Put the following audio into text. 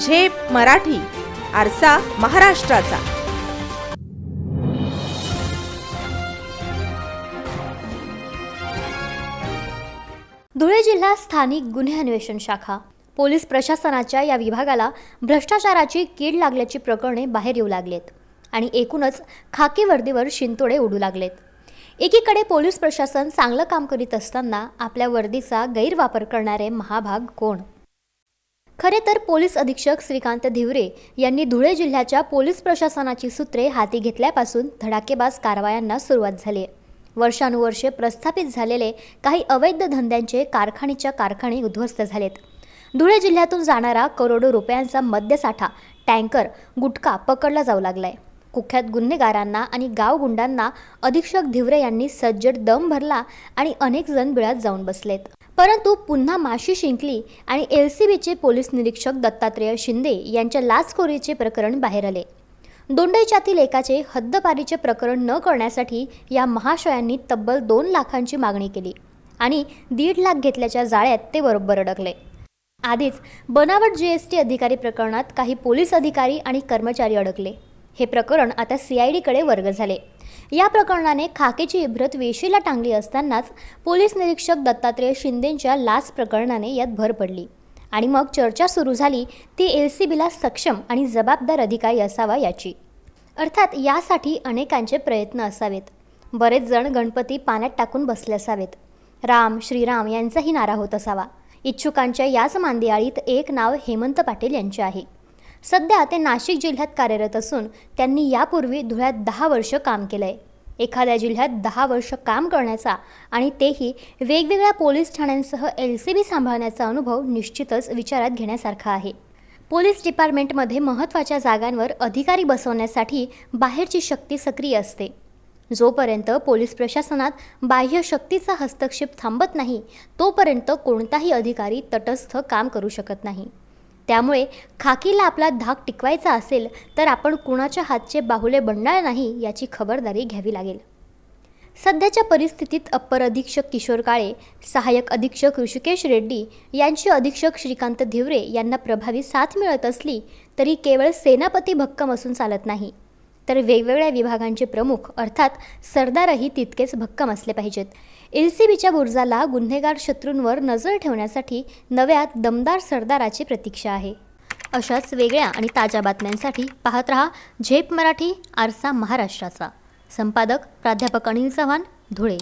झेप मराठी आरसा महाराष्ट्राचा. धुळे जिल्हा स्थानिक गुन्हे अन्वेषण शाखा. पोलीस प्रशासनाच्या या विभागाला भ्रष्टाचाराची कीड लागल्याची प्रकरणे बाहेर येऊ लागलेत आणि एकूणच खाकी वर्दीवर शिंतोडे उडू लागलेत. एकीकडे पोलीस प्रशासन चांगलं काम करीत असताना आपल्या वर्दीचा गैरवापर करणारे महाभाग कोण? खरे तर पोलीस अधीक्षक श्रीकांत धिवरे यांनी धुळे जिल्ह्याच्या पोलीस प्रशासनाची सूत्रे हाती घेतल्यापासून धडाकेबाज कारवायांना सुरुवात झाली आहे. वर्षानुवर्षे प्रस्थापित झालेले काही अवैध धंद्यांचे कारखानीच्या कारखाने उद्ध्वस्त झालेत. धुळे जिल्ह्यातून जाणारा करोडो रुपयांचा मद्यसाठा टँकर गुटखा पकडला जाऊ लागलाय. कुख्यात गुन्हेगारांना आणि गावगुंडांना अधीक्षक धिवरे यांनी सज्जड दम भरला आणि अनेक जण बिळात जाऊन बसलेत. परंतु पुन्हा माशी शिंकली आणि एल सी बीचे पोलीस निरीक्षक दत्तात्रेय शिंदे यांच्या लाचखोरीचे प्रकरण बाहेर आले. दोंडाईच्यातील एकाचे हद्दपारीचे प्रकरण न करण्यासाठी या महाशयांनी तब्बल दोन लाखांची मागणी केली आणि दीड लाख घेतल्याच्या जाळ्यात ते बरोबर अडकले. आधीच बनावट जी एस टी अधिकारी प्रकरणात काही पोलीस अधिकारी आणि कर्मचारी अडकले. हे प्रकरण आता सी आय डीकडे वर्ग झाले. या प्रकरणाने खाकेची इब्रत वेशीला टांगली असतानाच पोलीस निरीक्षक दत्तात्रेय शिंदेंच्या लाच प्रकरणाने यात भर पडली. आणि मग चर्चा सुरू झाली ती एल सी बीला सक्षम आणि जबाबदार अधिकारी असावा याची. अर्थात यासाठी अनेकांचे प्रयत्न असावेत. बरेच जण गणपती पाण्यात टाकून बसले असावेत. राम श्रीराम यांचाही नारा होत असावा. इच्छुकांच्या याच मांदियाळीत एक नाव हेमंत पाटील यांचे आहे. सध्या ते नाशिक जिल्ह्यात कार्यरत असून त्यांनी यापूर्वी धुळ्यात दहा वर्ष काम केलंय. एखाद्या जिल्ह्यात दहा वर्ष काम करण्याचा आणि तेही वेगवेगळ्या पोलीस ठाण्यांसह एल सी बी सांभाळण्याचा अनुभव निश्चितच विचारात घेण्यासारखा आहे. पोलीस डिपार्टमेंटमध्ये महत्त्वाच्या जागांवर अधिकारी बसवण्यासाठी बाहेरची शक्ती सक्रिय असते. जोपर्यंत पोलीस प्रशासनात बाह्य शक्तीचा हस्तक्षेप थांबत नाही तोपर्यंत कोणताही अधिकारी तटस्थ काम करू शकत नाही. त्यामुळे खाकीला आपला धाक टिकवायचा असेल तर आपण कुणाच्या हातचे बाहुले बनणार नाही याची खबरदारी घ्यावी लागेल. सध्याच्या परिस्थितीत अप्पर अधीक्षक किशोर काळे सहाय्यक अधीक्षक ऋषिकेश रेड्डी यांची अधीक्षक श्रीकांत धिवरे यांना प्रभावी साथ मिळत असली तरी केवळ सेनापती भक्कम असून चालत नाही. तर वेगवेगळ्या विभागांचे प्रमुख अर्थात सरदारही तितकेच भक्कम असले पाहिजेत. एल सी बीच्या बुर्जाला गुन्हेगार शत्रूंवर नजर ठेवण्यासाठी नव्या दमदार सरदाराची प्रतीक्षा आहे. अशाच वेगळ्या आणि ताज्या बातम्यांसाठी पाहत रहा झेप मराठी आरसा महाराष्ट्राचा. संपादक प्राध्यापक अनिल चव्हाण धुळे.